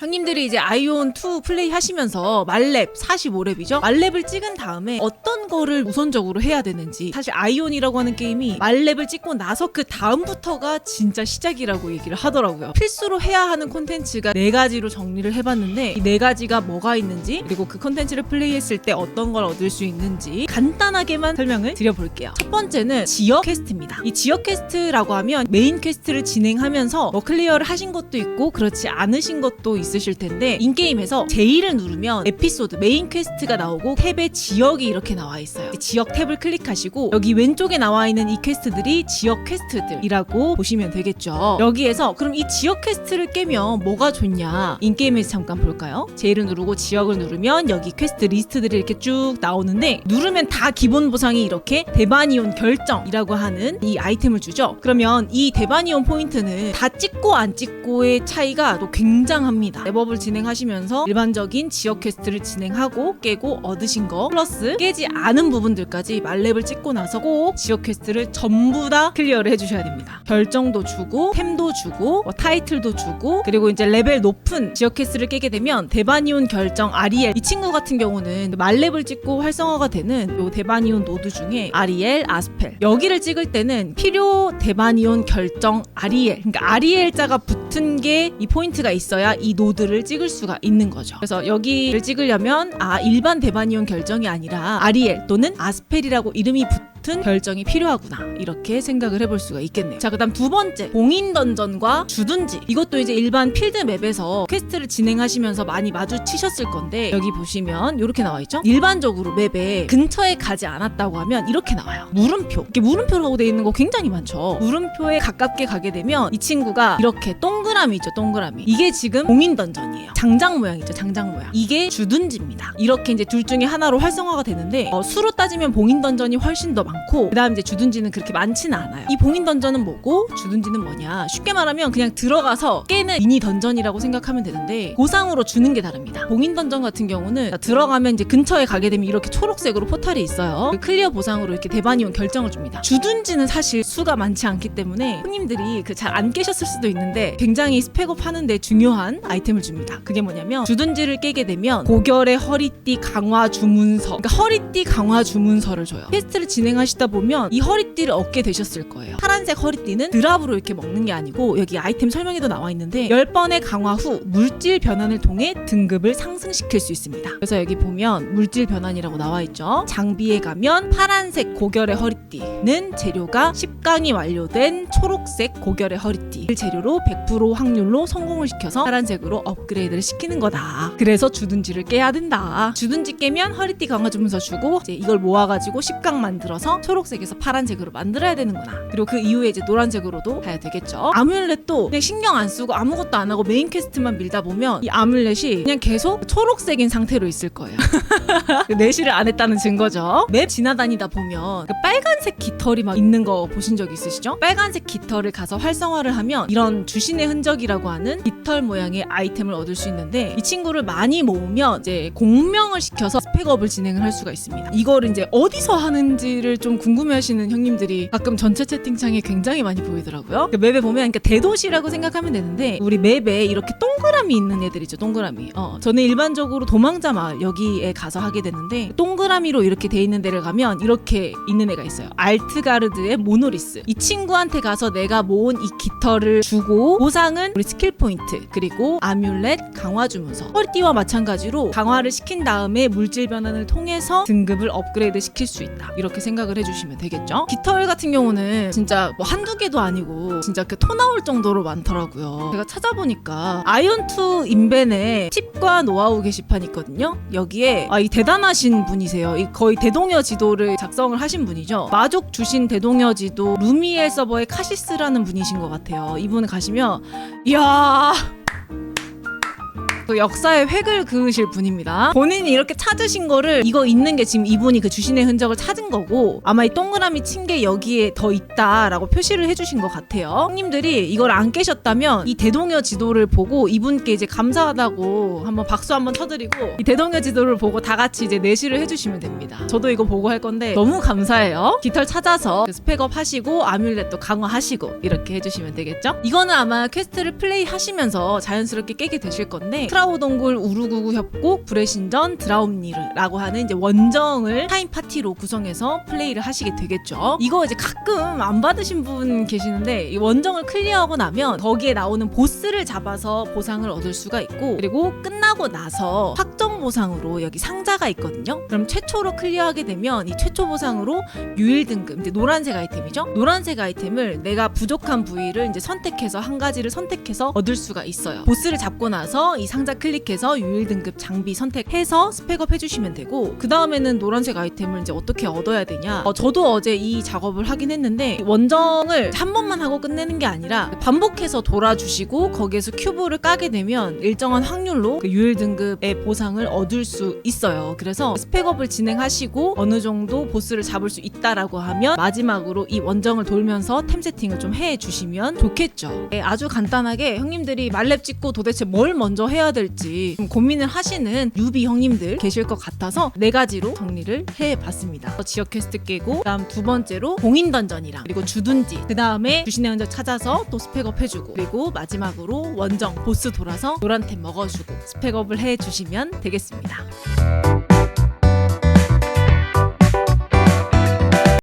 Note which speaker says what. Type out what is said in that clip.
Speaker 1: 형님들이 이제 아이온 2 플레이 하시면서 말렙 45렙이죠. 말렙을 찍은 다음에 어떤 거를 우선적으로 해야 되는지 사실 아이온이라고 하는 게임이 말렙을 찍고 나서 그 다음부터가 진짜 시작이라고 얘기를 하더라고요. 필수로 해야 하는 콘텐츠가 네 가지로 정리를 해봤는데 이 네 가지가 뭐가 있는지 그리고 그 콘텐츠를 플레이했을 때 어떤 걸 얻을 수 있는지 간단하게만 설명을 드려볼게요. 첫 번째는 지역 퀘스트입니다. 이 지역 퀘스트라고 하면 메인 퀘스트를 진행하면서 뭐 클리어를 하신 것도 있고 그렇지 않으신 것도 있 으실 텐데 인게임에서 J를 누르면 에피소드 메인 퀘스트가 나오고 탭에 지역이 이렇게 나와 있어요. 지역 탭을 클릭하시고 여기 왼쪽에 나와 있는 이 퀘스트들이 지역 퀘스트들이라고 보시면 되겠죠. 여기에서 그럼 이 지역 퀘스트를 깨면 뭐가 좋냐? 인게임에서 잠깐 볼까요? J를 누르고 지역을 누르면 여기 퀘스트 리스트들이 이렇게 쭉 나오는데 누르면 다 기본 보상이 이렇게 대바니온 결정이라고 하는 이 아이템을 주죠. 그러면 이 대바니온 포인트는 다 찍고 안 찍고의 차이가 또 굉장합니다. 랩업을 진행하시면서 일반적인 지역 퀘스트를 진행하고 깨고 얻으신 거 플러스 깨지 않은 부분들까지 말렙을 찍고 나서 꼭 지역 퀘스트를 전부 다 클리어를 해주셔야 됩니다. 결정도 주고 템도 주고 뭐 타이틀도 주고 그리고 이제 레벨 높은 지역 퀘스트를 깨게 되면 대바니온 결정 아리엘. 이 친구 같은 경우는 말렙을 찍고 활성화가 되는 요 대바니온 노드 중에 아리엘 아스펠. 여기를 찍을 때는 필요 대바니온 결정 아리엘. 그러니까 아리엘 자가 붙은 게 이 포인트가 있어야 이 노드 를 찍을 수가 있는 거죠. 그래서 여기를 찍으려면 아 일반 대바니온 결정이 아니라 아리엘 또는 아스펠이라고 이름이 붙 은 결정이 필요하구나 이렇게 생각을 해볼 수가 있겠네요. 자 그다음 두 번째 봉인 던전과 주둔지 이것도 이제 일반 필드 맵에서 퀘스트를 진행하시면서 많이 마주치셨을 건데 여기 보시면 이렇게 나와 있죠. 일반적으로 맵에 근처에 가지 않았다고 하면 이렇게 나와요. 물음표 이렇게 물음표라고 돼 있는 거 굉장히 많죠. 물음표에 가깝게 가게 되면 이 친구가 이렇게 동그라미 있죠. 동그라미 이게 지금 봉인 던전이에요. 장장 모양이죠. 장장 모양 이게 주둔지입니다. 이렇게 이제 둘 중에 하나로 활성화가 되는데 어, 수로 따지면 봉인 던전이 훨씬 더 많고 그다음 이제 주둔지는 그렇게 많지는 않아요. 이 봉인 던전은 뭐고 주둔지는 뭐냐? 쉽게 말하면 그냥 들어가서 깨는 미니 던전이라고 생각하면 되는데 보상으로 주는 게 다릅니다. 봉인 던전 같은 경우는 들어가면 이제 근처에 가게 되면 이렇게 초록색으로 포탈이 있어요. 그 클리어 보상으로 이렇게 대바니온 결정을 줍니다. 주둔지는 사실 수가 많지 않기 때문에 손님들이 그 잘 안 깨셨을 수도 있는데 굉장히 스펙업 하는데 중요한 아이템을 줍니다. 그게 뭐냐면 주둔지를 깨게 되면 고결의 허리띠 강화 주문서 그러니까 허리띠 강화 주문서를 줘요. 퀘스트를 진행하 시다 보면 이 허리띠를 얻게 되셨을 거예요. 파란색 허리띠는 드랍으로 이렇게 먹는 게 아니고 여기 아이템 설명에도 나와 있는데 10번의 강화 후 물질 변환을 통해 등급을 상승시킬 수 있습니다. 그래서 여기 보면 물질 변환이라고 나와 있죠. 장비에 가면 파란색 고결의 허리띠는 재료가 10강이 완료된 초록색 고결의 허리띠 를 재료로 100% 확률로 성공을 시켜서 파란색으로 업그레이드를 시키는 거다. 그래서 주둔지를 깨야 된다. 주둔지 깨면 허리띠 강화 주문서 주고 이제 이걸 모아가지고 10강 만들어서 초록색에서 파란색으로 만들어야 되는구나. 그리고 그 이후에 이제 노란색으로도 가야 되겠죠. 아뮬렛도 그냥 신경 안 쓰고 아무것도 안 하고 메인 퀘스트만 밀다 보면 이 아뮬렛이 그냥 계속 초록색인 상태로 있을 거예요. 내시를 안 했다는 증거죠. 맵 지나다니다 보면 그 빨간색 깃털이 막 있는 거 보신 적 있으시죠? 빨간색 깃털을 가서 활성화를 하면 이런 주신의 흔적이라고 하는 깃털 모양의 아이템을 얻을 수 있는데 이 친구를 많이 모으면 이제 공명을 시켜서 스펙업을 진행을 할 수가 있습니다. 이거를 이제 어디서 하는지를 좀 궁금해하시는 형님들이 가끔 전체 채팅창에 굉장히 많이 보이더라고요. 그 맵에 보면 그러니까 대도시라고 생각하면 되는데 우리 맵에 이렇게 동그라미 있는 애들이죠. 동그라미. 어, 저는 일반적으로 도망자 마을 여기에 가서 하게 되는데 동그라미로 이렇게 돼 있는 데를 가면 이렇게 있는 애가 있어요. 알트가르드의 모노리스. 이 친구한테 가서 내가 모은 이 깃털을 주고 보상은 우리 스킬 포인트 그리고 아뮬렛 강화 주문서. 허리띠와 마찬가지로 강화를 시킨 다음에 물질 변환을 통해서 등급을 업그레이드 시킬 수 있다. 이렇게 생각을 해주시면 되겠죠. 깃털 같은 경우는 진짜 뭐 한두 개도 아니고 진짜 그 토 나올 정도로 많더라고요. 제가 찾아보니까 아이언2 인벤에 팁과 노하우 게시판 있거든요. 여기에 아, 이 대단하신 분이세요. 이 거의 대동여 지도를 작성을 하신 분이죠. 마족 주신 대동여 지도 루미엘 서버의 카시스라는 분이신 것 같아요. 이분 가시면 이야 또 역사의 획을 그으실 분입니다. 본인이 이렇게 찾으신 거를 이거 있는 게 지금 이분이 그 주신의 흔적을 찾은 거고 아마 이 동그라미 친 게 여기에 더 있다라고 표시를 해주신 것 같아요. 형님들이 이걸 안 깨셨다면 이 대동여 지도를 보고 이분께 이제 감사하다고 한번 박수 한번 쳐드리고 이 대동여 지도를 보고 다 같이 이제 내시를 해주시면 됩니다. 저도 이거 보고 할 건데 너무 감사해요. 깃털 찾아서 그 스펙업 하시고 아뮬렛도 강화하시고 이렇게 해주시면 되겠죠? 이거는 아마 퀘스트를 플레이 하시면서 자연스럽게 깨게 되실 건데 트라우 동굴 우르구구 협곡 불의 신전 드라움니르라고 하는 이제 원정을 타임 파티로 구성해서 플레이를 하시게 되겠죠. 이거 이제 가끔 안 받으신 분 계시는데 이 원정을 클리어하고 나면 거기에 나오는 보스를 잡아서 보상을 얻을 수가 있고 그리고 끝 나고 나서 확정 보상으로 여기 상자가 있거든요. 그럼 최초로 클리어하게 되면 이 최초 보상으로 유일 등급 이제 노란색 아이템이죠. 노란색 아이템을 내가 부족한 부위를 이제 선택해서 한 가지를 선택해서 얻을 수가 있어요. 보스를 잡고 나서 이 상자 클릭해서 유일 등급 장비 선택해서 스펙업 해주시면 되고 그 다음에는 노란색 아이템을 이제 어떻게 얻어야 되냐. 어, 저도 어제 이 작업을 하긴 했는데 원정을 한 번만 하고 끝내는 게 아니라 반복해서 돌아주시고 거기에서 큐브를 까게 되면 일정한 확률로 그 유일 등급의 보상을 얻을 수 있어요. 그래서 스펙업을 진행하시고 어느 정도 보스를 잡을 수 있다라고 하면 마지막으로 이 원정을 돌면서 템 세팅을 좀 해 주시면 좋겠죠. 네, 아주 간단하게 형님들이 말렙 찍고 도대체 뭘 먼저 해야 될지 좀 고민을 하시는 유비 형님들 계실 것 같아서 네 가지로 정리를 해 봤습니다. 지역 퀘스트 깨고 그다음 두 번째로 공인 던전이랑 그리고 주둔지 그 다음에 주신의 흔적 찾아서 또 스펙업 해주고 그리고 마지막으로 원정 보스 돌아서 노란템 먹어주고 스펙 업을 해 주시면 되겠습니다.